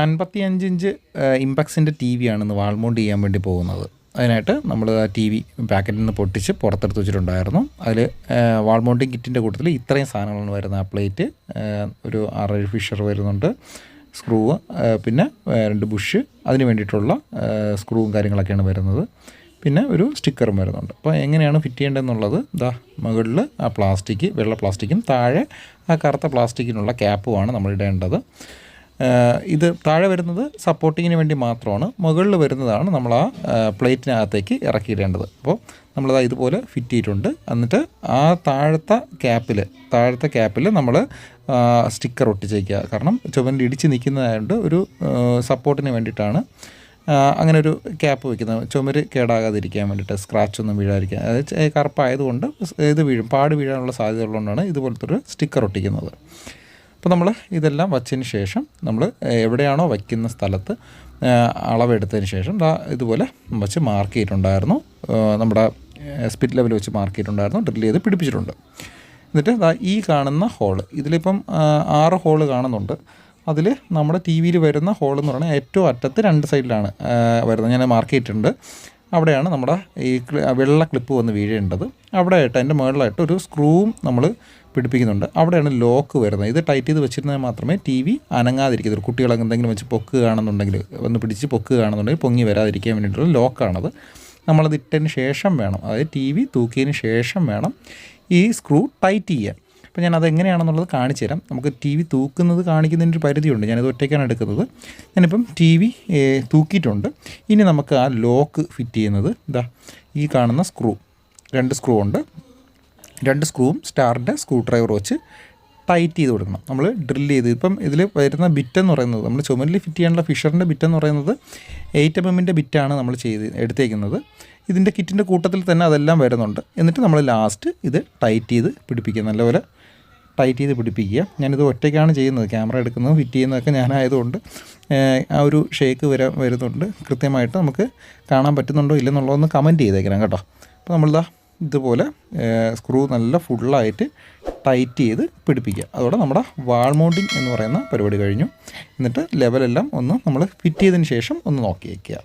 അൻപത്തി അഞ്ച് inch ഇമ്പക്സിന്റെ T V ആണ് ഇന്ന് വാൾമൗണ്ട് ചെയ്യാൻ വേണ്ടി പോകുന്നത്. അതിനായിട്ട് നമ്മൾ ആ ടി വി പാക്കറ്റിൽ നിന്ന് പൊട്ടിച്ച് പുറത്തെടുത്ത് വെച്ചിട്ടുണ്ടായിരുന്നു. അതിൽ വാൾമൗണ്ടിങ് കിറ്റിന്റെ കൂട്ടത്തിൽ ഇത്രയും സാധനങ്ങളാണ് വരുന്നത്. ആ പ്ലേറ്റ് ഒരു ആറേഴ് ഫിഷർ വരുന്നുണ്ട് സ്ക്രൂവ് പിന്നെ രണ്ട് ബുഷ് അതിന് വേണ്ടിയിട്ടുള്ള സ്ക്രൂവും കാര്യങ്ങളൊക്കെയാണ് വരുന്നത്. പിന്നെ ഒരു സ്റ്റിക്കറും വരുന്നുണ്ട്. അപ്പോൾ എങ്ങനെയാണ് ഫിറ്റ് ചെയ്യേണ്ടതെന്നുള്ളത്? ദാ മുകളിൽ ആ പ്ലാസ്റ്റിക് വെള്ള പ്ലാസ്റ്റിക്കും താഴെ ആ കറുത്ത പ്ലാസ്റ്റിക്കിനുള്ള ക്യാപ്പുമാണ് നമ്മൾ ഇടേണ്ടത്. ഇത് താഴെ വരുന്നത് സപ്പോർട്ടിങ്ങിന് വേണ്ടി മാത്രമാണ്. മുകളിൽ വരുന്നതാണ് നമ്മൾ ആ പ്ലേറ്റിനകത്തേക്ക് ഇറക്കിയിടേണ്ടത്. അപ്പോൾ നമ്മളത് ഇതുപോലെ ഫിറ്റ് ചെയ്തിട്ടുണ്ട്. എന്നിട്ട് ആ താഴത്തെ ക്യാപ്പിൽ താഴത്തെ ക്യാപ്പിൽ നമ്മൾ സ്റ്റിക്കർ ഒട്ടിച്ചേക്കുക. കാരണം ചുവനിൽ ഇടിച്ച് നിൽക്കുന്നതായതുകൊണ്ട് ഒരു സപ്പോർട്ടിന് വേണ്ടിയിട്ടാണ് അങ്ങനെ ഒരു ക്യാപ്പ് വെക്കുന്നത്. ചുമര് കേടാകാതിരിക്കാൻ വേണ്ടിയിട്ട് സ്ക്രാച്ച് ഒന്നും വീഴാതിരിക്കാൻ. അതായത് കറുപ്പായതുകൊണ്ട് ഇത് വീഴും പാട് വീഴാനുള്ള സാധ്യത ഉള്ളതുകൊണ്ടാണ് ഇതുപോലത്തെ ഒരു സ്റ്റിക്കർ ഒട്ടിക്കുന്നത്. അപ്പോൾ നമ്മൾ ഇതെല്ലാം വച്ചതിന് ശേഷം നമ്മൾ എവിടെയാണോ വയ്ക്കുന്ന സ്ഥലത്ത് അളവെടുത്തതിന് ശേഷം ഇതുപോലെ വച്ച് മാർക്ക് ചെയ്തിട്ടുണ്ടായിരുന്നു. നമ്മുടെ സ്പിറ്റ് ലെവൽ വെച്ച് മാർക്ക് ചെയ്തിട്ടുണ്ടായിരുന്നു ഡ്രിൽ ചെയ്ത് പിടിപ്പിച്ചിട്ടുണ്ട്. എന്നിട്ട് ഈ കാണുന്ന ഹോൾ ഇതിലിപ്പം ആറ് ഹോൾ കാണുന്നുണ്ട്. അതിൽ നമ്മുടെ ടി വിയിൽ വരുന്ന ഹോൾ എന്ന് പറയുന്നത് ഏറ്റവും അറ്റത്ത് രണ്ട് സൈഡിലാണ് വരുന്നത്. ഞാൻ മാർക്ക് ചെയ്തിട്ടുണ്ട്. അവിടെയാണ് നമ്മുടെ ഈ വെള്ള ക്ലിപ്പ് വന്ന് വീഴേണ്ടത്. അവിടെ ആയിട്ട് അതിന്റെ മുകളിലായിട്ട് ഒരു സ്ക്രൂവും നമ്മൾ പിടിപ്പിക്കുന്നുണ്ട്. അവിടെയാണ് ലോക്ക് വരുന്നത്. ഇത് ടൈറ്റ് ചെയ്ത് വെച്ചിരുന്നാൽ മാത്രമേ ടി വി അനങ്ങാതിരിക്കത്തുള്ളൂ. കുട്ടികൾ എന്തെങ്കിലും വെച്ച് പൊക്ക് കാണുന്നുണ്ടെങ്കിൽ ഒന്ന് പിടിച്ച് പൊക്ക് കാണുന്നുണ്ടെങ്കിൽ പൊങ്ങി വരാതിരിക്കാൻ വേണ്ടിയിട്ടുള്ള ലോക്കാണത് നമ്മളത് ഇട്ടതിന് ശേഷം വേണം. അതായത് ടി വി തൂക്കിയതിന് ശേഷം വേണം ഈ സ്ക്രൂ ടൈറ്റ് ചെയ്യാൻ. അപ്പോൾ ഞാൻ അത് എങ്ങനെയാണെന്നുള്ളത് കാണിച്ചു തരാം. നമുക്ക് ടി വി തൂക്കുന്നത് കാണിക്കുന്നതിന്റെ ഒരു പരിധിയുണ്ട്. ഞാനിത് ഒറ്റയ്ക്കാണ് എടുക്കുന്നത്. ഞാനിപ്പം ടി വി തൂക്കിയിട്ടുണ്ട്. ഇനി നമുക്ക് ആ ലോക്ക് ഫിറ്റ് ചെയ്യുന്നത് ഇതാ ഈ കാണുന്ന സ്ക്രൂ. രണ്ട് സ്ക്രൂ ഉണ്ട്. രണ്ട് സ്ക്രൂവും സ്റ്റാറിന്റെ സ്ക്രൂ ഡ്രൈവർ വെച്ച് ടൈറ്റ് ചെയ്ത് കൊടുക്കണം. നമ്മൾ ഡ്രിൽ ചെയ്ത് ഇപ്പം ഇതിൽ വരുന്ന ബിറ്റ് എന്ന് പറയുന്നത് നമ്മൾ ചുമലിൽ ഫിറ്റ് ചെയ്യാനുള്ള ഫിഷറിന്റെ ബിറ്റ് എന്ന് പറയുന്നത് എയ്റ്റ് എം എമ്മിന്റെ ബിറ്റാണ് നമ്മൾ ചെയ്ത് എടുത്തേക്കുന്നത്. ഇതിന്റെ കിറ്റിന്റെ കൂട്ടത്തിൽ തന്നെ അതെല്ലാം വരുന്നുണ്ട്. എന്നിട്ട് നമ്മൾ ലാസ്റ്റ് ഇത് ടൈറ്റ് ചെയ്ത് പിടിപ്പിക്കുക. നല്ലപോലെ ടൈറ്റ് ചെയ്ത് പിടിപ്പിക്കുക. ഞാനിത് ഒറ്റയ്ക്കാണ് ചെയ്യുന്നത്. ക്യാമറ എടുക്കുന്നതും ഫിറ്റ് ചെയ്യുന്നതൊക്കെ ഞാനായതുകൊണ്ട് ആ ഒരു ഷേക്ക് വരാ വരുന്നുണ്ട്. കൃത്യമായിട്ട് നമുക്ക് കാണാൻ പറ്റുന്നുണ്ടോ ഇല്ലെന്നുള്ളതൊന്ന് കമന്റ് ചെയ്തേക്കണം കേട്ടോ. അപ്പോൾ നമ്മളിതാ ഇതുപോലെ സ്ക്രൂ നല്ല ഫുള്ളായിട്ട് ടൈറ്റ് ചെയ്ത് പിടിപ്പിക്കുക. അതോടെ നമ്മുടെ വാൾ മൗണ്ടിങ് എന്ന് പറയുന്ന പരിപാടി കഴിഞ്ഞു. എന്നിട്ട് ലെവലെല്ലാം ഒന്ന് നമ്മൾ ഫിറ്റ് ചെയ്തതിന് ശേഷം ഒന്ന് നോക്കി വയ്ക്കുക